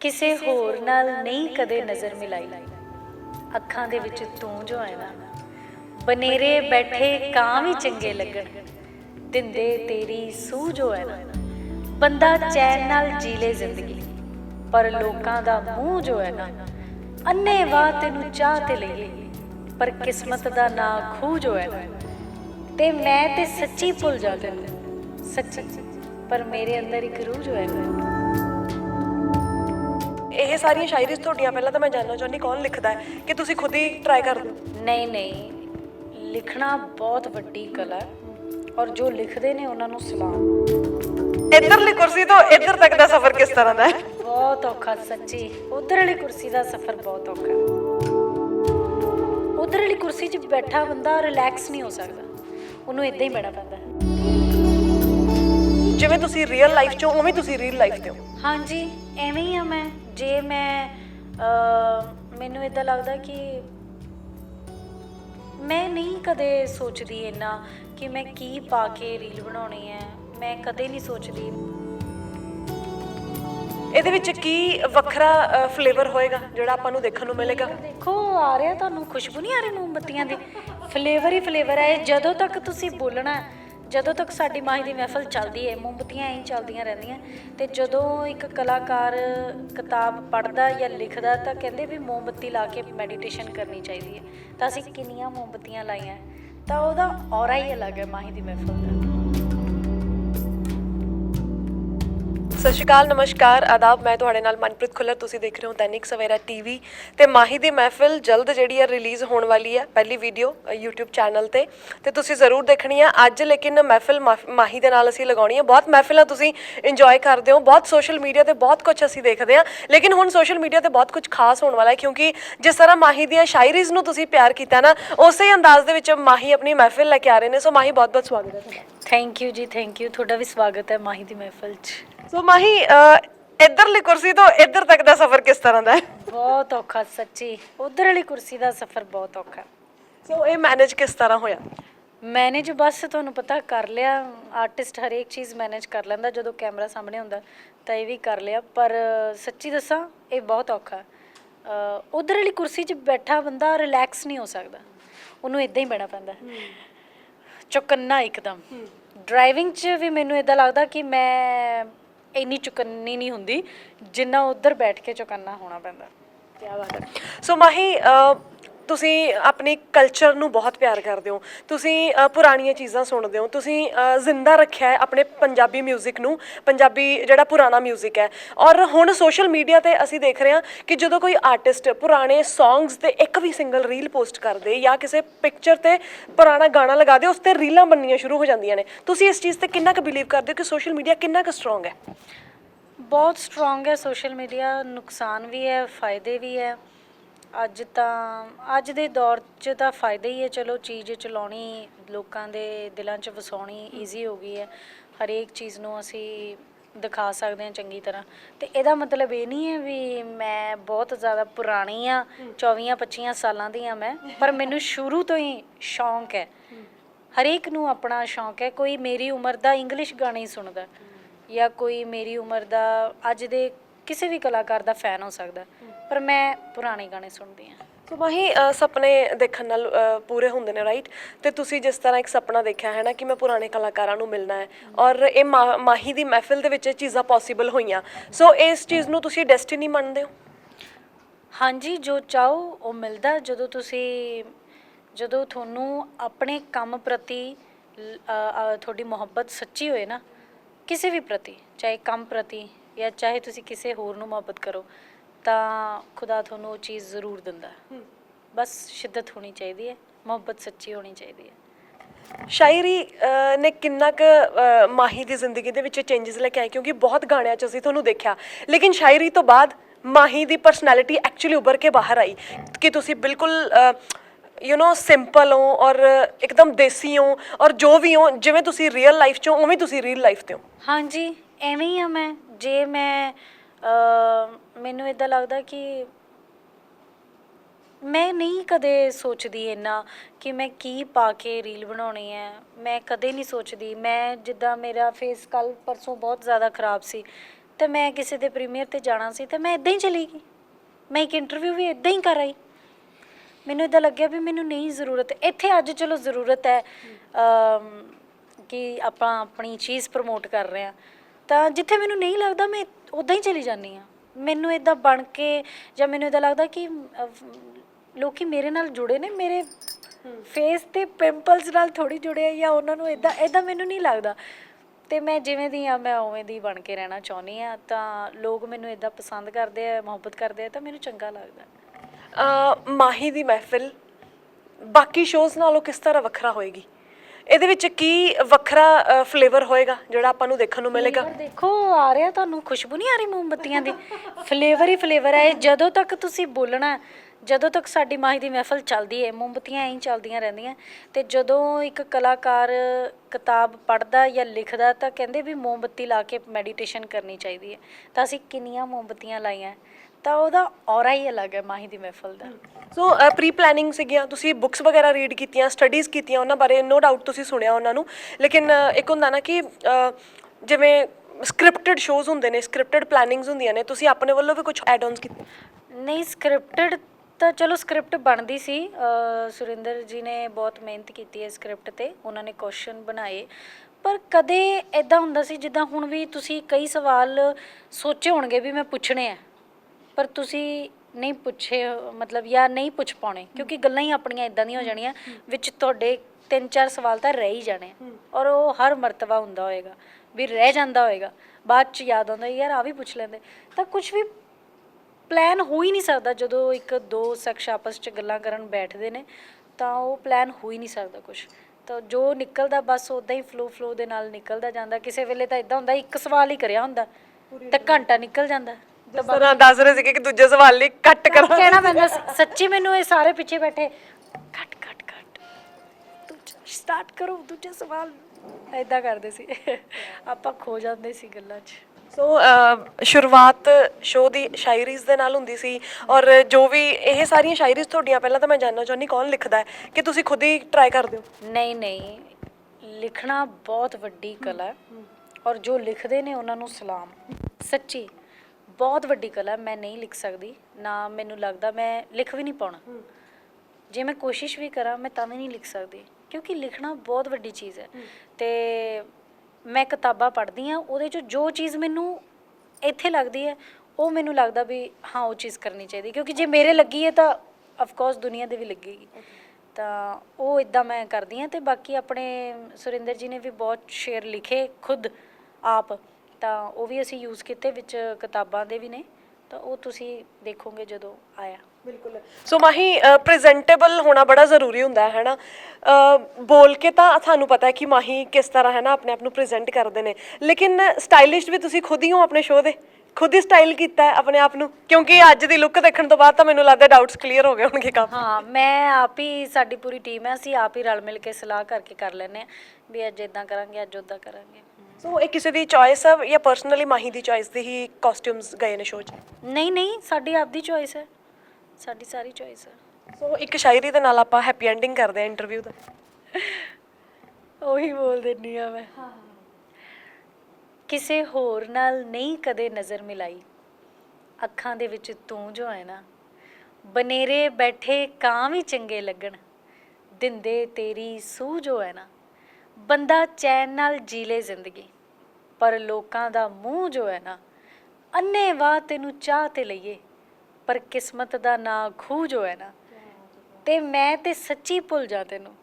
ਕਿਸੇ ਹੋਰ ਨਾਲ ਨਹੀਂ ਕਦੇ ਨਜ਼ਰ ਮਿਲਾਈ। ਅੱਖਾਂ ਦੇ ਵਿੱਚ ਤੂੰ ਜੋ ਹੈ ਨਾ, ਬਨੇਰੇ ਬੈਠੇ ਕਾਂ ਵੀ ਚੰਗੇ ਲੱਗਣ। ਦਿੰਦੇ ਤੇਰੀ ਸੂਹ ਜੋ ਹੈ ਨਾ, ਬੰਦਾ ਚੈਨ ਨਾਲ ਜੀ ਲੇ ਜ਼ਿੰਦਗੀ। ਪਰ ਲੋਕਾਂ ਦਾ ਮੂੰਹ ਜੋ ਹੈ ਨਾ, ਅੰਨੇ ਵਾਹ ਤੈਨੂੰ ਚਾਹ ਤੇ ਲਈਏ ਪਰ ਕਿਸਮਤ ਦਾ ਨਾ ਖੂਹ ਜੋ ਹੈ ਨਾ, ਤੇ ਮੈਂ ਤੇ ਸੱਚੀ ਭੁੱਲ ਜਾ ਤੈਨੂੰ। ਸੱਚੀ, ਪਰ ਮੇਰੇ ਅੰਦਰ ਇੱਕ ਰੂਹ ਜੋ ਹੈ ਨਾ ਇਹ ਸਾਰੀਆਂ ਸ਼ਾਇਰੀ ਤੁਹਾਡੀਆਂ ਪਹਿਲਾਂ ਤਾਂ ਮੈਂ ਜਾਣਨਾ ਚਾਹੁੰਦੀ ਕੌਣ ਲਿਖਦਾ ਹੈ ਕਿ ਤੁਸੀਂ ਖੁਦ ਹੀ ਟਰਾਈ ਕਰਦੇ ਹੋ ਨਹੀਂ ਨਹੀਂ। ਲਿਖਣਾ ਬਹੁਤ ਵੱਡੀ ਕਲਾ ਹੈ ਔਰ ਜੋ ਲਿਖਦੇ ਨੇ ਉਹਨਾਂ ਨੂੰ ਸਲਾਮ ਇੱਧਰਲੀ ਕੁਰਸੀ ਤੋਂ ਇੱਧਰ ਤੱਕ ਦਾ ਸਫ਼ਰ ਕਿਸ ਤਰ੍ਹਾਂ ਦਾ ਹੈ? ਬਹੁਤ ਔਖਾ ਸੱਚੀ। ਉਧਰ ਵਾਲੀ ਕੁਰਸੀ ਦਾ ਸਫ਼ਰ ਬਹੁਤ ਔਖਾ ਉਧਰ ਵਾਲੀ ਕੁਰਸੀ 'ਚ ਬੈਠਾ ਬੰਦਾ ਰਿਲੈਕਸ ਨਹੀਂ ਹੋ ਸਕਦਾ। ਉਹਨੂੰ ਇਦਾਂ ਹੀ ਬੈਣਾ ਪੈਂਦਾ। ਜਿਵੇਂ ਤੁਸੀਂ ਰੀਅਲ ਲਾਈਫ 'ਚ ਹੋ ਉਵੇਂ ਤੁਸੀਂ ਰੀਅਲ ਲਾਈਫ ਤੇ ਹੋ। ਹਾਂਜੀ ਐਵੇਂ ਹੀ ਆ ਮੈਂ। ਜੇ ਮੈਂ ਮੈਨੂੰ ਇਦਾਂ ਲੱਗਦਾ ਕਿ ਮੈਂ ਨਹੀਂ ਕਦੇ ਸੋਚਦੀ ਇੰਨਾ ਕਿ ਮੈਂ ਕੀ ਪਾ ਕੇ ਰੀਲ ਬਣਾਉਣੀ ਹੈ। ਮੈਂ ਕਦੇ ਨਹੀਂ ਸੋਚਦੀ। ਇਹਦੇ ਵਿੱਚ ਕੀ ਵੱਖਰਾ ਫਲੇਵਰ ਹੋਏਗਾ ਜਿਹੜਾ ਆਪਾਂ ਨੂੰ ਦੇਖਣ ਨੂੰ ਮਿਲੇਗਾ? ਦੇਖੋ ਆ ਰਿਹਾ ਤੁਹਾਨੂੰ ਖੁਸ਼ਬੂ ਨਹੀਂ ਆ ਰਹੀ ਮੋਮਬੱਤੀਆਂ ਦੀ? ਫਲੇਵਰ ਹੀ ਫਲੇਵਰ ਹੈ ਜਦੋਂ ਤੱਕ ਤੁਸੀਂ ਬੋਲਣਾ ਜਦੋਂ ਤੱਕ ਸਾਡੀ ਮਾਹੀ ਦੀ ਮਹਿਫਲ ਚੱਲਦੀ ਹੈ ਮੋਮਬੱਤੀਆਂ ਐਂ ਚੱਲਦੀਆਂ ਰਹਿੰਦੀਆਂ, ਤੇ ਜਦੋਂ ਇੱਕ ਕਲਾਕਾਰ ਕਿਤਾਬ ਪੜ੍ਹਦਾ ਜਾਂ ਲਿਖਦਾ, ਤਾਂ ਕਹਿੰਦੇ ਵੀ ਮੋਮਬੱਤੀ ਲਾ ਕੇ ਮੈਡੀਟੇਸ਼ਨ ਕਰਨੀ ਚਾਹੀਦੀ ਹੈ ਤਾਂ ਅਸੀਂ ਕਿੰਨੀਆਂ ਮੋਮਬੱਤੀਆਂ ਲਾਈਆਂ, ਤਾਂ ਉਹਦਾ ਔਰਾ ਹੀ ਅਲੱਗ ਹੈ ਮਾਹੀ ਦੀ ਮਹਿਫਲ ਦਾ। ਸਤਿ ਸ਼੍ਰੀ ਅਕਾਲ, ਨਮਸਕਾਰ, ਆਦਾਬ। ਮੈਂ ਤੁਹਾਡੇ ਨਾਲ ਮਨਪ੍ਰੀਤ ਖੁੱਲਰ। ਤੁਸੀਂ ਦੇਖ ਰਹੇ ਹੋ ਦੈਨਿਕ ਸਵੇਰਾ ਟੀਵੀ ਤੇ ਮਾਹੀ ਦੀ ਮਹਿਫਿਲ ਜਲਦ ਜਿਹੜੀ ਹੈ ਰਿਲੀਜ਼ ਹੋਣ ਵਾਲੀ ਹੈ ਪਹਿਲੀ ਵੀਡੀਓ YouTube ਚੈਨਲ ਤੇ। ਤੇ ਤੁਸੀਂ ਜ਼ਰੂਰ ਦੇਖਣੀ ਹੈ ਅੱਜ ਲੇਕਿਨ ਮਹਿਫਿਲ ਮਾਹ- ਮਾਹੀ ਦੇ ਨਾਲ ਅਸੀਂ ਲਗਾਉਣੀ ਹੈ ਬਹੁਤ ਮਹਿਫਿਲਾਂ ਤੁਸੀਂ ਇੰਜੋਏ ਕਰਦੇ ਹੋ। ਬਹੁਤ ਸੋਸ਼ਲ ਮੀਡੀਆ ਤੇ ਬਹੁਤ ਕੁਝ ਅਸੀਂ ਦੇਖਦੇ ਹਾਂ ਲੇਕਿਨ ਹੁਣ ਸੋਸ਼ਲ ਮੀਡੀਆ ਤੇ ਬਹੁਤ ਕੁਝ ਖਾਸ ਹੋਣ ਵਾਲਾ ਹੈ, ਕਿਉਂਕਿ ਜਿਸ ਤਰ੍ਹਾਂ ਮਾਹੀ ਦੀਆਂ ਸ਼ਾਇਰੀਜ਼ ਨੂੰ ਤੁਸੀਂ ਪਿਆਰ ਕੀਤਾ ਨਾ, ਉਸੇ ਅੰਦਾਜ਼ ਦੇ ਵਿੱਚ ਮਾਹੀ ਆਪਣੀ ਮਹਿਫਿਲ ਲੈ ਕੇ ਆ ਰਹੇ ਨੇ। ਸੋ ਮਾਹੀ ਬਹੁਤ ਬਹੁਤ ਸਵਾਗਤ ਹੈ thank you ji thank you ਤੁਹਾਡਾ ਵੀ ਸਵਾਗਤ ਹੈ ਮਾਹੀ ਦੀ ਮਹਿਫਲ 'ਚ। ਸੋ ਮਾਹੀ ਇੱਧਰਲੀ ਕੁਰਸੀ ਤੋਂ ਇੱਧਰ ਤੱਕ ਦਾ ਸਫ਼ਰ ਕਿਸ ਤਰ੍ਹਾਂ ਦਾ ਹੈ? ਬਹੁਤ ਔਖਾ ਸੱਚੀ। ਉਧਰ ਵਾਲੀ ਕੁਰਸੀ ਦਾ ਸਫ਼ਰ ਬਹੁਤ ਔਖਾ। ਸੋ ਇਹ ਮੈਨੇਜ ਕਿਸ ਤਰ੍ਹਾਂ ਹੋਇਆ? ਮੈਨੇਜ ਬਸ ਤੁਹਾਨੂੰ ਪਤਾ ਕਰ ਲਿਆ। ਆਰਟਿਸਟ ਹਰੇਕ ਚੀਜ਼ ਮੈਨੇਜ ਕਰ ਲੈਂਦਾ ਜਦੋਂ ਕੈਮਰਾ ਸਾਹਮਣੇ ਹੁੰਦਾ ਤਾਂ ਇਹ ਵੀ ਕਰ ਲਿਆ। ਪਰ ਸੱਚੀ ਦੱਸਾਂ ਇਹ ਬਹੁਤ ਔਖਾ। ਉਧਰ ਵਾਲੀ ਕੁਰਸੀ 'ਚ ਬੈਠਾ ਬੰਦਾ ਰਿਲੈਕਸ ਨਹੀਂ ਹੋ ਸਕਦਾ। ਉਹਨੂੰ ਇਦਾਂ ਹੀ ਬੈਣਾ ਪੈਂਦਾ। ਚੁਕੰਨਾ ਇੱਕਦਮ। ਡਰਾਈਵਿੰਗ 'ਚ ਵੀ ਮੈਨੂੰ ਇਦਾਂ ਲੱਗਦਾ ਕਿ ਮੈਂ ਇੰਨੀ ਚੁਕੰਨੀ ਨਹੀਂ ਹੁੰਦੀ, ਜਿੰਨਾ ਉਧਰ ਬੈਠ ਕੇ ਚੁਕੰਨਾ ਹੋਣਾ ਪੈਂਦਾ। ਕੀ ਬਾਤ ਹੈ। ਸੋ ਮਾਹੀ ਤੁਸੀਂ ਆਪਣੀ ਕਲਚਰ ਨੂੰ ਬਹੁਤ ਪਿਆਰ ਕਰਦੇ ਹੋ ਤੁਸੀਂ ਅਹ, ਪੁਰਾਣੀਆਂ ਚੀਜ਼ਾਂ ਸੁਣਦੇ ਹੋ ਤੁਸੀਂ ਅਹ, ਜ਼ਿੰਦਾ ਰੱਖਿਆ ਹੈ ਆਪਣੇ ਪੰਜਾਬੀ 뮤직 ਨੂੰ ਪੰਜਾਬੀ ਜਿਹੜਾ ਪੁਰਾਣਾ 뮤직 ਹੈ ਔਰ ਹੁਣ ਸੋਸ਼ਲ ਮੀਡੀਆ ਤੇ ਅਸੀਂ ਦੇਖ ਰਹੇ ਹਾਂ ਕਿ ਜਦੋਂ ਕੋਈ ਆਰਟਿਸਟ ਪੁਰਾਣੇ ਸੌਂਗਸ ਤੇ ਇੱਕ ਵੀ ਸਿੰਗਲ ਰੀਲ ਪੋਸਟ ਕਰਦੇ ਜਾਂ ਕਿਸੇ ਪਿਕਚਰ ਤੇ ਪੁਰਾਣਾ ਗਾਣਾ ਲਗਾ ਦੇ ਉਸ ਤੇ ਰੀਲਾਂ ਬਣਨੀਆਂ ਸ਼ੁਰੂ ਹੋ ਜਾਂਦੀਆਂ ਨੇ ਤੁਸੀਂ ਇਸ ਚੀਜ਼ ਤੇ ਕਿੰਨਾ ਕੁ ਬਿਲੀਵ ਕਰਦੇ ਹੋ ਕਿ ਸੋਸ਼ਲ ਮੀਡੀਆ ਕਿੰਨਾ ਕੁ ਸਟਰੋਂਗ ਹੈ ਬਹੁਤ ਸਟਰੋਂਗ ਹੈ ਸੋਸ਼ਲ ਮੀਡੀਆ ਨੁਕਸਾਨ ਵੀ ਹੈ ਫਾਇਦੇ ਵੀ ਹੈ ਅੱਜ ਤਾਂ, ਅੱਜ ਦੇ ਦੌਰ 'ਚ ਤਾਂ ਫਾਇਦਾ ਹੀ ਹੈ, ਚਲੋ ਚੀਜ਼ ਚਲਾਉਣੀ, ਲੋਕਾਂ ਦੇ ਦਿਲਾਂ 'ਚ ਵਸਾਉਣੀ ਈਜ਼ੀ ਹੋ ਗਈ ਹੈ। ਹਰੇਕ ਚੀਜ਼ ਨੂੰ ਅਸੀਂ ਦਿਖਾ ਸਕਦੇ ਹਾਂ ਚੰਗੀ ਤਰ੍ਹਾਂ। ਤੇ ਇਹਦਾ ਮਤਲਬ ਇਹ ਨਹੀਂ ਹੈ ਵੀ ਮੈਂ ਬਹੁਤ ਜ਼ਿਆਦਾ ਪੁਰਾਣੀ ਆ 24 25 ਸਾਲਾਂ ਦੀ ਆ ਮੈਂ, ਪਰ ਮੈਨੂੰ ਸ਼ੁਰੂ ਤੋਂ ਹੀ ਸ਼ੌਂਕ ਹੈ। ਹਰੇਕ ਨੂੰ ਆਪਣਾ ਸ਼ੌਂਕ ਹੈ, ਕੋਈ ਮੇਰੀ ਉਮਰ ਦਾ ਇੰਗਲਿਸ਼ ਗਾਣੇ ਸੁਣਦਾ, ਜਾਂ ਕੋਈ ਮੇਰੀ ਉਮਰ ਦਾ ਅੱਜ ਦੇ ਕਿਸੇ ਵੀ ਕਲਾਕਾਰ ਦਾ ਫੈਨ ਹੋ ਸਕਦਾ। ਪਰ ਮੈਂ ਪੁਰਾਣੇ ਗਾਣੇ ਸੁਣਦੀ ਹਾਂ। ਸੋ ਮਾਹੀ ਅ, ਸੁਪਨੇ ਦੇਖਣ ਨਾਲ ਅ, ਪੂਰੇ ਹੁੰਦੇ ਨੇ ਰਾਈਟ ਤੇ ਤੁਸੀਂ ਜਿਸ ਤਰ੍ਹਾਂ ਇੱਕ ਸੁਪਨਾ ਦੇਖਿਆ ਹੈ ਨਾ ਕਿ ਮੈਂ ਪੁਰਾਣੇ ਕਲਾਕਾਰਾਂ ਨੂੰ ਮਿਲਣਾ ਹੈ ਔਰ ਇਹ ਮਾ- ਮਾਹੀ ਦੀ ਮਹਿਫਿਲ ਦੇ ਵਿੱਚ ਇਹ ਚੀਜ਼ਾਂ ਪੋਸੀਬਲ ਹੋਈਆਂ। ਸੋ ਇਸ ਚੀਜ਼ ਨੂੰ ਤੁਸੀਂ ਡੈਸਟੀਨੀ ਮੰਨਦੇ ਹੋ? ਹਾਂਜੀ ਜੋ ਚਾਹੋ ਉਹ ਮਿਲਦਾ। ਜਦੋਂ ਤੁਸੀਂ ਜਦੋਂ ਤੁਹਾਨੂੰ ਆਪਣੇ ਕੰਮ ਪ੍ਰਤੀ ਲ- ਅ, ਅ, ਤੁਹਾਡੀ ਮੁਹੱਬਤ ਸੱਚੀ ਹੋਏ ਨਾ ਕਿਸੇ ਵੀ ਪ੍ਰਤੀ ਚਾਹੇ ਕੰਮ ਪ੍ਰਤੀ ਜਾਂ ਚਾਹੇ ਤੁਸੀਂ ਕਿਸੇ ਹੋਰ ਨੂੰ ਮੁਹੱਬਤ ਕਰੋ ਤਾਂ ਖੁਦਾ ਤੁਹਾਨੂੰ ਉਹ ਚੀਜ਼ ਜ਼ਰੂਰ ਦਿੰਦਾ ਬਸ ਸ਼ਿੱਦਤ ਹੋਣੀ ਚਾਹੀਦੀ ਹੈ ਮੁਹੱਬਤ ਸੱਚੀ ਹੋਣੀ ਚਾਹੀਦੀ ਹੈ। ਸ਼ਾਇਰੀ ਨੇ ਕਿੰਨਾ ਕੁ ਮਾਹੀ ਦੀ ਜ਼ਿੰਦਗੀ ਦੇ ਵਿੱਚ ਚੇਂਜਸ ਲੈ ਕੇ ਆਏ ਕਿਉਂਕਿ ਬਹੁਤ ਗਾਣਿਆਂ 'ਚ ਅਸੀਂ ਤੁਹਾਨੂੰ ਦੇਖਿਆ। ਲੇਕਿਨ ਸ਼ਾਇਰੀ ਤੋਂ ਬਾਅਦ ਮਾਹੀ ਦੀ ਪਰਸਨੈਲਿਟੀ ਐਕਚੁਅਲੀ ਉੱਭਰ ਕੇ ਬਾਹਰ ਆਈ। ਕਿ ਤੁਸੀਂ ਬਿਲਕੁਲ ਯੂ نو ਸਿੰਪਲ ਹੋ ਔਰ ਇੱਕਦਮ ਦੇਸੀ ਹੋ ਔਰ ਜੋ ਵੀ ਹੋ ਜਿਵੇਂ ਤੁਸੀਂ ਰੀਅਲ ਲਾਈਫ 'ਚ ਹੋ ਉਵੇਂ ਤੁਸੀਂ ਰੀਅਲ ਲਾਈਫ ਤੇ ਹੋ। ਹਾਂਜੀ। ਐਵੇਂ ਹੀ ਆ ਮੈਂ, ਜੇ ਮੈਂ ਮੈਨੂੰ ਇਦਾਂ ਲੱਗਦਾ ਕਿ ਮੈਂ ਨਹੀਂ ਕਦੇ ਸੋਚਦੀ ਇੰਨਾ ਕਿ ਮੈਂ ਕੀ ਪਾ ਕੇ ਰੀਲ ਬਣਾਉਣੀ ਹੈ। ਮੈਂ ਕਦੇ ਨਹੀਂ ਸੋਚਦੀ। ਮੈਂ ਜਿੱਦਾਂ ਮੇਰਾ ਫੇਸ ਕੱਲ ਪਰਸੋਂ ਬਹੁਤ ਜ਼ਿਆਦਾ ਖਰਾਬ ਸੀ, ਤੇ ਮੈਂ ਕਿਸੇ ਦੇ ਪ੍ਰੀਮੀਅਰ ਤੇ ਜਾਣਾ ਸੀ ਤੇ ਮੈਂ ਇਦਾਂ ਹੀ ਚਲੀ ਗਈ। ਮੈਂ ਇੱਕ ਇੰਟਰਵਿਊ ਵੀ ਇਦਾਂ ਹੀ ਕਰ ਆਈ। ਮੈਨੂੰ ਇਦਾਂ ਲੱਗਿਆ ਵੀ ਮੈਨੂੰ ਨਹੀਂ ਜ਼ਰੂਰਤ। ਇੱਥੇ ਅੱਜ ਚਲੋ ਜ਼ਰੂਰਤ ਹੈ ਕਿ ਆਪਾਂ ਆਪਣੀ ਚੀਜ਼ ਪ੍ਰਮੋਟ ਕਰ ਰਹੇ ਆ ਤਾਂ ਜਿੱਥੇ ਮੈਨੂੰ ਨਹੀਂ ਲੱਗਦਾ ਮੈਂ ਉਦਾਂ ਹੀ ਚਲੀ ਜਾਂਦੀ ਆ ਮੈਨੂੰ ਇਦਾਂ ਬਣ ਕੇ ਜਾਂ ਮੈਨੂੰ ਇਦਾਂ ਲੱਗਦਾ ਕਿ ਅਹ, ਲੋਕੀ ਮੇਰੇ ਨਾਲ ਜੁੜੇ ਨੇ ਮੇਰੇ ਫੇਸ ਤੇ ਪਿੰਪਲਸ ਨਾਲ ਥੋੜੀ ਜੁੜੇ ਆ ਜਾਂ ਉਹਨਾਂ ਨੂੰ ਇਦਾਂ ਇਦਾਂ ਮੈਨੂੰ ਨਹੀਂ ਲੱਗਦਾ। ਤੇ ਮੈਂ ਜਿਵੇਂ ਦੀ ਆ ਮੈਂ ਉਵੇਂ ਦੀ ਬਣ ਕੇ ਰਹਿਣਾ ਚਾਹੁੰਦੀ ਆ ਤਾਂ ਲੋਕ ਮੈਨੂੰ ਇਦਾਂ ਪਸੰਦ ਕਰਦੇ ਆ ਮੁਹੱਬਤ ਕਰਦੇ ਆ ਤਾਂ ਮੈਨੂੰ ਚੰਗਾ ਲੱਗਦਾ। ਮਾਹੀ ਦੀ ਮਹਿਫਿਲ। ਬਾਕੀ ਸ਼ੋਜ਼ ਨਾਲੋਂ ਕਿਸ ਤਰ੍ਹਾਂ ਵੱਖਰਾ ਹੋਏਗੀ? ਇਹਦੇ ਵਿੱਚ ਕੀ ਵੱਖਰਾ ਫਲੇਵਰ ਹੋਏਗਾ ਜਿਹੜਾ ਆਪਾਂ ਨੂੰ ਦੇਖਣ ਨੂੰ ਮਿਲੇਗਾ? ਫਲੇਵਰ ਦੇਖੋ, ਆ ਰਿਹਾ ਤੁਹਾਨੂੰ, ਖੁਸ਼ਬੂ ਨਹੀਂ ਆ ਰਹੀ ਮੋਮਬੱਤੀਆਂ ਦੀ? ਫਲੇਵਰ ਹੀ ਫਲੇਵਰ ਹੈ। ਇਹ ਜਦੋਂ ਤੱਕ ਤੁਸੀਂ ਬੋਲਣਾ, ਜਦੋਂ ਤੱਕ ਸਾਡੀ ਮਾਹੀ ਦੀ ਮਹਿਫਲ ਚੱਲਦੀ ਹੈ, ਮੋਮਬੱਤੀਆਂ ਐਂ ਚੱਲਦੀਆਂ ਰਹਿੰਦੀਆਂ। ਤੇ ਜਦੋਂ ਇੱਕ ਕਲਾਕਾਰ ਕਿਤਾਬ ਪੜ੍ਹਦਾ ਜਾਂ ਲਿਖਦਾ, ਤਾਂ ਕਹਿੰਦੇ ਵੀ ਮੋਮਬੱਤੀ ਲਾ ਕੇ ਮੈਡੀਟੇਸ਼ਨ ਕਰਨੀ ਚਾਹੀਦੀ ਹੈ। ਤਾਂ ਅਸੀਂ ਕਿੰਨੀਆਂ ਮੋਮਬੱਤੀਆਂ ਲਾਈਆਂ? ਤਾਂ ਉਹਦਾ ਔਰਾ ਹੀ ਅਲੱਗ ਹੈ ਮਾਹੀ ਦੀ ਮਹਿਫਲ ਦਾ। ਸੋ ਪ੍ਰੀ ਪਲੈਨਿੰਗ ਸੀਗੀਆਂ ਤੁਸੀਂ ਬੁੱਕਸ ਵਗੈਰਾ ਰੀਡ ਕੀਤੀਆਂ ਸਟੱਡੀਜ਼ ਕੀਤੀਆਂ ਉਹਨਾਂ ਬਾਰੇ ਨੋ ਡਾਊਟ ਤੁਸੀਂ ਸੁਣਿਆ ਉਹਨਾਂ ਨੂੰ। ਲੇਕਿਨ ਇੱਕ ਹੁੰਦਾ ਨਾ ਕਿ ਜਿਵੇਂ ਸਕ੍ਰਿਪਟਡ ਸ਼ੋਜ਼ ਹੁੰਦੇ ਨੇ ਸਕ੍ਰਿਪਟਡ ਪਲੈਨਿੰਗਸ ਹੁੰਦੀਆਂ ਨੇ ਤੁਸੀਂ ਆਪਣੇ ਵੱਲੋਂ ਵੀ ਕੁਝ ਐਡ ਆਨਸ ਕੀਤੇ ਨਹੀਂ ਸਕ੍ਰਿਪਟਡ ਤਾਂ ਚਲੋ ਸਕ੍ਰਿਪਟ ਬਣਦੀ ਸੀ। ਸੁਰਿੰਦਰ ਜੀ ਨੇ ਬਹੁਤ ਮਿਹਨਤ ਕੀਤੀ ਹੈ ਸਕ੍ਰਿਪਟ ਤੇ ਉਹਨਾਂ ਨੇ ਕੁਐਸਚਨ ਬਣਾਏ। ਪਰ ਕਦੇ ਐਦਾਂ ਹੁੰਦਾ ਸੀ ਜਿੱਦਾਂ ਹੁਣ ਵੀ ਤੁਸੀਂ ਕਈ ਸਵਾਲ ਸੋਚੇ ਹੋਣਗੇ ਵੀ ਮੈਂ ਪੁੱਛਣੇ ਆ। ਪਰ ਤੁਸੀਂ ਨਹੀਂ ਪੁੱਛੇ, ਮਤਲਬ ਜਾਂ ਨਹੀਂ ਪੁੱਛ ਪਾਉਣੇ, ਕਿਉਂਕਿ ਗੱਲਾਂ ਹੀ ਆਪਣੀਆਂ ਇਦਾਂ ਦੀਆਂ ਹੋ ਜਾਣੀਆਂ, ਵਿੱਚ ਤੁਹਾਡੇ ਤਿੰਨ ਚਾਰ ਸਵਾਲ ਤਾਂ ਰਹਿ ਹੀ ਜਾਣੇ। ਔਰ ਉਹ ਹਰ ਮਰਤਬਾ ਹੁੰਦਾ ਹੋਏਗਾ, ਵੀ ਰਹਿ ਜਾਂਦਾ ਹੋਏਗਾ, ਬਾਅਦ ਚ ਯਾਦ ਆਉਂਦਾ ਯਾਰ ਆ ਵੀ ਪੁੱਛ ਲੈਂਦੇ। ਤਾਂ ਕੁਝ ਵੀ ਪਲਾਨ ਹੋ ਹੀ ਨਹੀਂ ਸਕਦਾ, ਜਦੋਂ ਇੱਕ ਦੋ ਸ਼ਖਸ ਆਪਸ 'ਚ ਗੱਲਾਂ ਕਰਨ ਬੈਠਦੇ ਨੇ, ਤਾਂ ਉਹ ਪਲਾਨ ਹੋ ਹੀ ਨਹੀਂ ਸਕਦਾ ਕੁਝ ਤਾਂ ਜੋ ਨਿਕਲਦਾ ਬਸ ਉਦਾਂ ਹੀ ਫਲੋ ਫਲੋ ਦੇ ਨਾਲ ਨਿਕਲਦਾ ਜਾਂਦਾ, ਕਿਸੇ ਵੇਲੇ ਤਾਂ ਇਦਾਂ ਹੁੰਦਾ ਇੱਕ ਸਵਾਲ ਹੀ ਕਰਿਆ ਹੁੰਦਾ, ਤਾਂ ਘੰਟਾ ਨਿਕਲ ਜਾਂਦਾ। ਜਿਸ ਤਰ੍ਹਾਂ ਦੱਸ ਰਹੇ ਸੀ ਕਿ ਦੂਜੇ ਸਵਾਲ ਲਈ ਕੱਟ ਕਰ ਕਹਿਣਾ ਪੈਂਦਾ ਸੀ, ਸੱਚੀ ਮੈਨੂੰ ਇਹ ਸਾਰੇ ਪਿੱਛੇ ਬੈਠੇ। ਕੱਟ ਕੱਟ ਕੱਟ। ਦੂਜਾ ਸਟਾਰਟ ਕਰੋ ਦੂਜਾ ਸਵਾਲ। ਐਦਾਂ ਕਰਦੇ ਸੀ। ਆਪਾਂ ਖੋ ਜਾਂਦੇ ਸੀ ਗੱਲਾਂ 'ਚ। ਸੋ ਸ਼ੁਰੂਆਤ ਸ਼ੋਅ ਦੀ ਸ਼ਾਇਰੀਜ਼ ਦੇ ਨਾਲ ਹੁੰਦੀ ਸੀ ਔਰ ਜੋ ਵੀ ਇਹ ਸਾਰੀਆਂ ਸ਼ਾਇਰੀਜ਼ ਤੁਹਾਡੀਆਂ ਪਹਿਲਾਂ ਤਾਂ ਮੈਂ ਜਾਣਨਾ ਚਾਹੁੰਦੀ ਕੌਣ ਲਿਖਦਾ ਹੈ? ਕਿ ਤੁਸੀਂ ਖੁਦ ਹੀ ਟਰਾਈ ਕਰਦੇ ਹੋ? ਨਹੀਂ ਨਹੀਂ। ਲਿਖਣਾ ਬਹੁਤ ਵੱਡੀ ਕਲਾ ਹੈ। ਔਰ ਜੋ ਲਿਖਦੇ ਨੇ ਉਹਨਾਂ ਨੂੰ ਸਲਾਮ। ਸੱਚੀ। ਬਹੁਤ ਵੱਡੀ ਕਲਾ। ਮੈਂ ਨਹੀਂ ਲਿਖ ਸਕਦੀ ਨਾ ਮੈਨੂੰ ਲੱਗਦਾ ਮੈਂ ਲਿਖ ਵੀ ਨਹੀਂ ਪਾਉਣਾ। ਜੇ ਮੈਂ ਕੋਸ਼ਿਸ਼ ਵੀ ਕਰਾਂ ਮੈਂ ਤਾਂ ਵੀ ਨਹੀਂ ਲਿਖ ਸਕਦੀ ਕਿਉਂਕਿ ਲਿਖਣਾ ਬਹੁਤ ਵੱਡੀ ਚੀਜ਼ ਹੈ। ਤੇ ਮੈਂ ਕਿਤਾਬਾਂ ਪੜ੍ਹਦੀ ਆ ਉਹਦੇ ਚ ਜੋ ਚੀਜ਼ ਮੈਨੂੰ ਇੱਥੇ ਲੱਗਦੀ ਹੈ ਉਹ ਮੈਨੂੰ ਲੱਗਦਾ ਵੀ ਹਾਂ ਉਹ ਚੀਜ਼ ਕਰਨੀ ਚਾਹੀਦੀ ਕਿਉਂਕਿ ਜੇ ਮੇਰੇ ਲੱਗੀ ਹੈ ਤਾਂ ਆਫ ਕੋਰਸ ਦੁਨੀਆ ਦੇ ਵੀ ਲੱਗੇਗੀ। ਤਾਂ ਉਹ ਇਦਾਂ ਮੈਂ ਕਰਦੀ ਆ ਤੇ ਬਾਕੀ ਆਪਣੇ ਸੁਰਿੰਦਰ ਜੀ ਨੇ ਵੀ ਬਹੁਤ ਸ਼ੇਰ ਲਿਖੇ ਖੁਦ ਆਪ। ਤਾਂ ਉਹ ਵੀ ਅਸੀਂ ਯੂਜ਼ ਕੀਤੇ ਵਿੱਚ ਕਿਤਾਬਾਂ ਦੇ ਵੀ ਨੇ ਤਾਂ ਉਹ ਤੁਸੀਂ ਦੇਖੋਗੇ ਜਦੋਂ ਆਇਆ। ਬਿਲਕੁਲ। ਸੋ ਮਾਹੀ ਪ੍ਰੈਜ਼ੈਂਟੇਬਲ ਹੋਣਾ ਬੜਾ ਜ਼ਰੂਰੀ ਹੁੰਦਾ ਹੈ ਹੈਨਾ ਬੋਲ ਕੇ ਤਾਂ ਤੁਹਾਨੂੰ ਪਤਾ ਹੈ ਕਿ ਮਾਹੀ ਕਿਸ ਤਰ੍ਹਾਂ ਹੈ ਨਾ ਆਪਣੇ ਆਪ ਨੂੰ ਪ੍ਰੈਜ਼ੈਂਟ ਕਰਦੇ ਨੇ। ਲੇਕਿਨ ਸਟਾਈਲਿਸ਼ ਵੀ ਤੁਸੀਂ ਖੁਦ ਹੀ ਹੋ ਆਪਣੇ ਸ਼ੋਅ ਦੇ? ਖੁਦ ਹੀ ਸਟਾਈਲ ਕੀਤਾ ਹੈ ਆਪਣੇ ਆਪ ਨੂੰ? ਕਿਉਂਕਿ ਅੱਜ ਦੀ ਲੁੱਕ ਦੇਖਣ ਤੋਂ ਬਾਅਦ ਤਾਂ ਮੈਨੂੰ ਲੱਗਦਾ ਡਾਊਟਸ ਕਲੀਅਰ ਹੋ ਗਏ ਹੋਣਗੇ ਕਾਫੀ ਹਾਂ ਮੈਂ ਆਪ ਹੀ ਸਾਡੀ ਪੂਰੀ ਟੀਮ ਹੈ ਅਸੀਂ ਆਪ ਹੀ ਰਲ ਮਿਲ ਕੇ ਸਲਾਹ ਕਰਕੇ ਕਰ ਲੈਨੇ ਆ ਵੀ ਅੱਜ ਇਦਾਂ ਕਰਾਂਗੇ ਅੱਜ ਉਦਾਂ ਕਰਾਂਗੇ। ਸੋ ਇਹ ਕਿਸੇ ਦੀ ਚੋਇਸ ਹੈ ਜਾਂ ਪਰਸਨਲੀ ਮਾਹੀ ਦੀ ਚੋਇਸ ਦੇ ਹੀ ਕਾਸਟਿਊਮਸ ਗਏ ਨੇ ਸ਼ੋਅ 'ਚ? ਨਹੀਂ ਨਹੀਂ ਸਾਡੀ ਆਪਦੀ ਚੋਇਸ ਹੈ। ਸਾਡੀ ਸਾਰੀ ਚੋਇਸ ਹੈ। ਸੋ ਇੱਕ ਸ਼ਾਇਰੀ ਦੇ ਨਾਲ ਆਪਾਂ ਹੈਪੀ ਐਂਡਿੰਗ ਕਰਦੇ ਹਾਂ ਇੰਟਰਵਿਊ ਦਾ। ਉਹੀ ਬੋਲ ਦਿੰਨੀ ਆ ਮੈਂ। ਕਿਸੇ ਹੋਰ ਨਾਲ ਨਹੀਂ ਕਦੇ ਨਜ਼ਰ ਮਿਲਾਈ। ਅੱਖਾਂ ਦੇ ਵਿੱਚ ਤੂੰ ਜੋ ਹੈ ਨਾ ਬਨੇਰੇ ਬੈਠੇ ਕਾਂ ਵੀ ਚੰਗੇ ਲੱਗਣ। ਦਿੰਦੇ ਤੇਰੀ ਸੂਹ ਜੋ ਹੈ ਨਾ ਬੰਦਾ ਚੈਨ ਨਾਲ ਜੀ ਲੇ ਜ਼ਿੰਦਗੀ। ਪਰ ਲੋਕਾਂ ਦਾ ਮੂੰਹ ਜੋ ਹੈ ਨਾ ਅੰਨੇ ਵਾਹ ਤੈਨੂੰ ਚਾਹ ਤੇ ਲਈਏ ਪਰ ਕਿਸਮਤ ਦਾ ਨਾ ਖੂਹ ਜੋ ਹੈ ਨਾ ਤੇ ਮੈਂ ਤੇ ਸੱਚੀ ਭੁੱਲ ਜਾ ਤੈਨੂੰ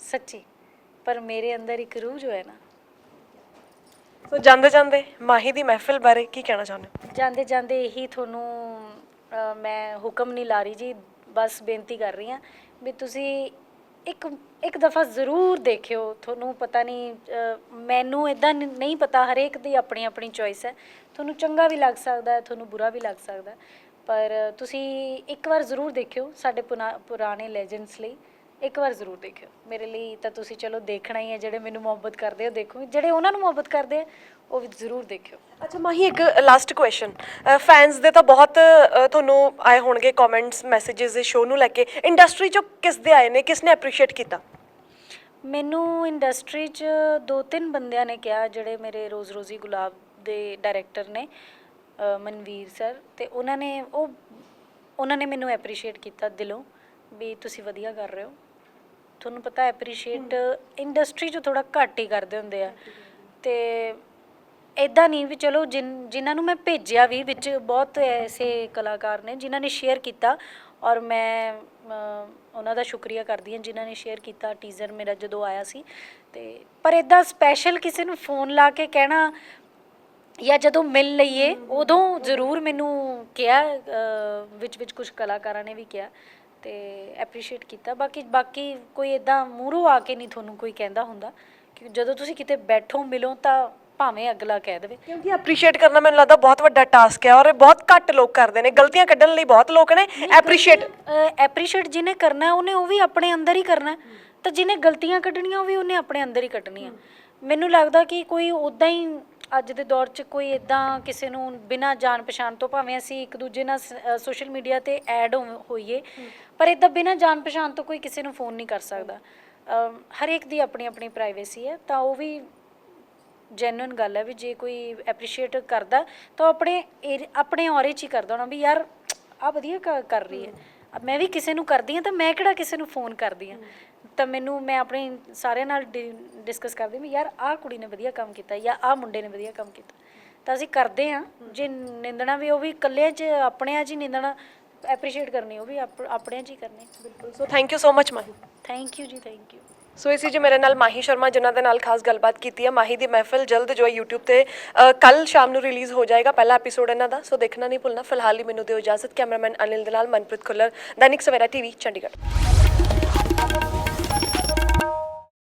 ਸੱਚੀ। ਪਰ ਮੇਰੇ ਅੰਦਰ ਇੱਕ ਰੂਹ ਜੋ ਹੈ ਨਾ। ਸੋ ਜਾਂਦੇ ਜਾਂਦੇ ਮਾਹੀ ਦੀ ਮਹਿਫਿਲ ਬਾਰੇ ਕੀ ਕਹਿਣਾ ਚਾਹੁੰਦੇ ਹੋ? ਜਾਂਦੇ ਜਾਂਦੇ ਇਹੀ ਤੁਹਾਨੂੰ ਅ, ਮੈਂ ਹੁਕਮ ਨਹੀਂ ਲਾ ਰਹੀ ਜੀ ਬਸ ਬੇਨਤੀ ਕਰ ਰਹੀ ਹਾਂ ਵੀ ਤੁਸੀਂ ਇੱਕ ਇੱਕ ਦਫਾ ਜ਼ਰੂਰ ਦੇਖਿਓ ਤੁਹਾਨੂੰ ਪਤਾ ਨਹੀਂ ਅ, ਮੈਨੂੰ ਇਦਾਂ ਨਹੀਂ ਪਤਾ ਹਰੇਕ ਦੀ ਆਪਣੀ ਆਪਣੀ ਚੋਇਸ ਹੈ। ਤੁਹਾਨੂੰ ਚੰਗਾ ਵੀ ਲੱਗ ਸਕਦਾ ਹੈ ਤੁਹਾਨੂੰ ਬੁਰਾ ਵੀ ਲੱਗ ਸਕਦਾ ਹੈ। ਪਰ ਤੁਸੀਂ ਇੱਕ ਵਾਰ ਜ਼ਰੂਰ ਦੇਖਿਓ ਸਾਡੇ ਪੁਨਾ- ਪੁਰਾਣੇ ਲੈਜੈਂਡਸ ਲਈ। ਇੱਕ ਵਾਰ ਜ਼ਰੂਰ ਦੇਖਿਓ। ਮੇਰੇ ਲਈ ਤਾਂ ਤੁਸੀਂ ਚਲੋ ਦੇਖਣਾ ਹੀ ਹੈ ਜਿਹੜੇ ਮੈਨੂੰ ਮੁਹੱਬਤ ਕਰਦੇ ਹੋ ਦੇਖੋ ਜਿਹੜੇ ਉਹਨਾਂ ਨੂੰ ਮੁਹੱਬਤ ਕਰਦੇ ਆ ਉਹ ਵੀ ਜ਼ਰੂਰ ਦੇਖਿਓ। ਅੱਛਾ ਮਾਹੀ ਇੱਕ ਲਾਸਟ ਕੁਐਸਚਨ ਫੈਨਸ ਦੇ ਤਾਂ ਬਹੁਤ ਅ, ਤੁਹਾਨੂੰ ਆਏ ਹੋਣਗੇ ਕਮੈਂਟਸ ਮੈਸੇजेस ਇਸ ਸ਼ੋਅ ਨੂੰ ਲੈ ਕੇ। ਇੰਡਸਟਰੀ ਚੋਂ ਕਿਸ ਦੇ ਆਏ ਨੇ ਕਿਸ ਨੇ ਐਪਰੀਸ਼ੀਏਟ ਕੀਤਾ? ਮੈਨੂੰ ਇੰਡਸਟਰੀ 'ਚ ਦੋ ਤਿੰਨ ਬੰਦਿਆਂ ਨੇ ਕਿਹਾ ਜਿਹੜੇ ਮੇਰੇ ਰੋਜ਼ ਰੋਜ਼ੀ ਗੁਲਾਬ ਦੇ ਡਾਇਰੈਕਟਰ ਨੇ ਅ, ਮਨਵੀਰ ਸਰ ਤੇ ਉਹਨਾਂ ਨੇ ਉਹ ਉਹਨਾਂ ਨੇ ਮੈਨੂੰ ਐਪਰੀਸ਼ੀਏਟ ਕੀਤਾ ਦਿਲੋਂ ਵੀ ਤੁਸੀਂ ਵਧੀਆ ਕਰ ਰਹੇ ਹੋ। ਤੁਹਾਨੂੰ ਪਤਾ ਐਪਰੀਸ਼ੀਏਟ ਇੰਡਸਟਰੀ 'ਚ ਥੋੜਾ ਘੱਟ ਹੀ ਕਰਦੇ ਹੁੰਦੇ ਆ। ਤੇ ਇਦਾਂ ਨਹੀਂ ਵੀ ਚਲੋ ਜਿਨ- ਜਿਨ੍ਹਾਂ ਨੂੰ ਮੈਂ ਭੇਜਿਆ ਵੀ ਵਿੱਚ ਬਹੁਤ ਐਸੇ ਕਲਾਕਾਰ ਨੇ ਜਿਨ੍ਹਾਂ ਨੇ ਸ਼ੇਅਰ ਕੀਤਾ ਔਰ ਮੈਂ ਅ, ਉਹਨਾਂ ਦਾ ਸ਼ੁਕਰੀਆ ਕਰਦੀ ਹਾਂ ਜਿਨ੍ਹਾਂ ਨੇ ਸ਼ੇਅਰ ਕੀਤਾ। ਟੀਜ਼ਰ ਮੇਰਾ ਜਦੋਂ ਆਇਆ ਸੀ। ਤੇ ਪਰ ਇਦਾਂ ਸਪੈਸ਼ਲ ਕਿਸੇ ਨੂੰ ਫੋਨ ਲਾ ਕੇ ਕਹਿਣਾ ਜਾਂ ਜਦੋਂ ਮਿਲ ਲਈਏ ਉਦੋਂ ਜ਼ਰੂਰ ਮੈਨੂੰ ਕਿਹਾ ਵਿੱਚ ਵਿੱਚ ਕੁਝ ਕਲਾਕਾਰਾਂ ਨੇ ਵੀ ਕਿਹਾ। ਤੇ ਐਪਰੀਸ਼ੀਏਟ ਕੀਤਾ। ਬਾਕੀ ਬਾਕੀ ਕੋਈ ਇਦਾਂ ਮੂਹਰੋਂ ਆ ਕੇ ਨਹੀਂ ਤੁਹਾਨੂੰ ਕੋਈ ਕਹਿੰਦਾ ਹੁੰਦਾ ਕਿ ਜਦੋਂ ਤੁਸੀਂ ਕਿਤੇ ਬੈਠੋ ਮਿਲੋ ਤਾਂ ਭਾਵੇਂ ਅਗਲਾ ਕਹਿ ਦੇਵੇ। ਕਿਉਂਕਿ ਐਪਰੀਸ਼ੀਏਟ ਕਰਨਾ ਮੈਨੂੰ ਲੱਗਦਾ ਬਹੁਤ ਵੱਡਾ ਟਾਸਕ ਹੈ ਔਰ ਬਹੁਤ ਘੱਟ ਲੋਕ ਕਰਦੇ ਨੇ। ਗਲਤੀਆਂ ਕੱਢਣ ਲਈ ਬਹੁਤ ਲੋਕ ਨੇ। ਐਪਰੀਸ਼ੀਏਟ ਐਪਰੀਸ਼ੀਏਟ ਜਿਹਨੇ ਕਰਨਾ ਉਹਨੇ ਉਹ ਵੀ ਆਪਣੇ ਅੰਦਰ ਹੀ ਕਰਨਾ। ਤਾਂ ਜਿਹਨੇ ਗਲਤੀਆਂ ਕੱਢਣੀਆਂ ਉਹ ਵੀ ਉਹਨੇ ਆਪਣੇ ਅੰਦਰ ਹੀ ਕੱਢਣੀਆਂ। ਮੈਨੂੰ ਲੱਗਦਾ ਕਿ ਕੋਈ ਉਦਾਂ ਹੀ ਅੱਜ ਦੇ ਦੌਰ 'ਚ ਕੋਈ ਇਦਾਂ ਕਿਸੇ ਨੂੰ ਬਿਨਾਂ ਜਾਣ ਪਛਾਣ ਤੋਂ ਭਾਵੇਂ ਅਸੀਂ ਇੱਕ ਦੂਜੇ ਨਾਲ ਸੋਸ਼ਲ ਮੀਡੀਆ ਤੇ ਐਡ ਹੋਈਏ ਪਰ ਇਦਾਂ ਬਿਨਾਂ ਜਾਣ ਪਛਾਣ ਤੋਂ ਕੋਈ ਕਿਸੇ ਨੂੰ ਫੋਨ ਨਹੀਂ ਕਰ ਸਕਦਾ। ਹਰੇਕ ਦੀ ਆਪਣੀ ਆਪਣੀ ਪ੍ਰਾਈਵੇਸੀ ਹੈ ਤਾਂ ਉਹ ਵੀ ਜੈਨੂਇਨ ਗੱਲ ਹੈ ਵੀ ਜੇ ਕੋਈ ਐਪਰੀਸ਼ੀਏਟ ਕਰਦਾ ਤਾਂ ਆਪਣੇ ਆਪਣੇ ਔਰੇ 'ਚ ਹੀ ਕਰਦਾ ਹੋਣਾ ਵੀ ਯਾਰ ਆ ਵਧੀਆ ਕਰ ਰਹੀ ਹੈ। ਮੈਂ ਵੀ ਕਿਸੇ ਨੂੰ ਕਰਦੀ ਹਾਂ ਤਾਂ ਮੈਂ ਕਿਹੜਾ ਕਿਸੇ ਨੂੰ ਫੋਨ ਕਰਦੀ ਹਾਂ। ਤਾਂ ਮੈਨੂੰ ਮੈਂ ਆਪਣੇ ਸਾਰਿਆਂ ਨਾਲ ਡਿਸਕਸ ਕਰਦੀ ਵੀ ਯਾਰ ਆਹ ਕੁੜੀ ਨੇ ਵਧੀਆ ਕੰਮ ਕੀਤਾ ਜਾਂ ਆਹ ਮੁੰਡੇ ਨੇ ਵਧੀਆ ਕੰਮ ਕੀਤਾ। ਤਾਂ ਅਸੀਂ ਕਰਦੇ ਹਾਂ ਜੇ ਨਿੰਦਣਾ ਵੀ ਉਹ ਵੀ ਇਕੱਲਿਆਂ 'ਚ ਆਪਣਿਆਂ 'ਚ ਹੀ ਨਿੰਦਣਾ ਐਪਰੀਸ਼ੀਏਟ ਕਰਨੀ ਉਹ ਵੀ ਆਪ- ਆਪਣਿਆਂ 'ਚ ਹੀ ਕਰਨੀ। ਬਿਲਕੁਲ। So thank you so much Mahi. Thank you ji thank you so ਇਸੀ ਜੀ ਮੇਰੇ ਨਾਲ ਮਾਹੀ ਸ਼ਰਮਾ ਜਿਨ੍ਹਾਂ ਦੇ ਨਾਲ ਖਾਸ ਗੱਲਬਾਤ ਕੀਤੀ ਹੈ ਮਾਹੀ ਦੀ ਮਹਿਫਿਲ ਜਲਦ ਜੋ ਹੈ YouTube ਤੇ ਕੱਲ ਸ਼ਾਮ ਨੂੰ ਰਿਲੀਜ਼ ਹੋ ਜਾਏਗਾ ਪਹਿਲਾ ਐਪੀਸੋਡ ਇਹਨਾਂ ਦਾ। ਸੋ ਦੇਖਣਾ ਨਹੀਂ ਭੁੱਲਣਾ ਫਿਲਹਾਲ ਲਈ ਮੈਨੂੰ ਦਿਓ ਇਜਾਜ਼ਤ ਕੈਮਰਾਮੈਨ ਅਨਿਲ ਦੇ ਨਾਲ ਮਨਪ੍ਰੀਤ ਖੁੱਲਰ ਦੈਨਿਕ ਸਵੇਰਾ ਟੀਵੀ ਚੰਡੀਗੜ੍ਹ।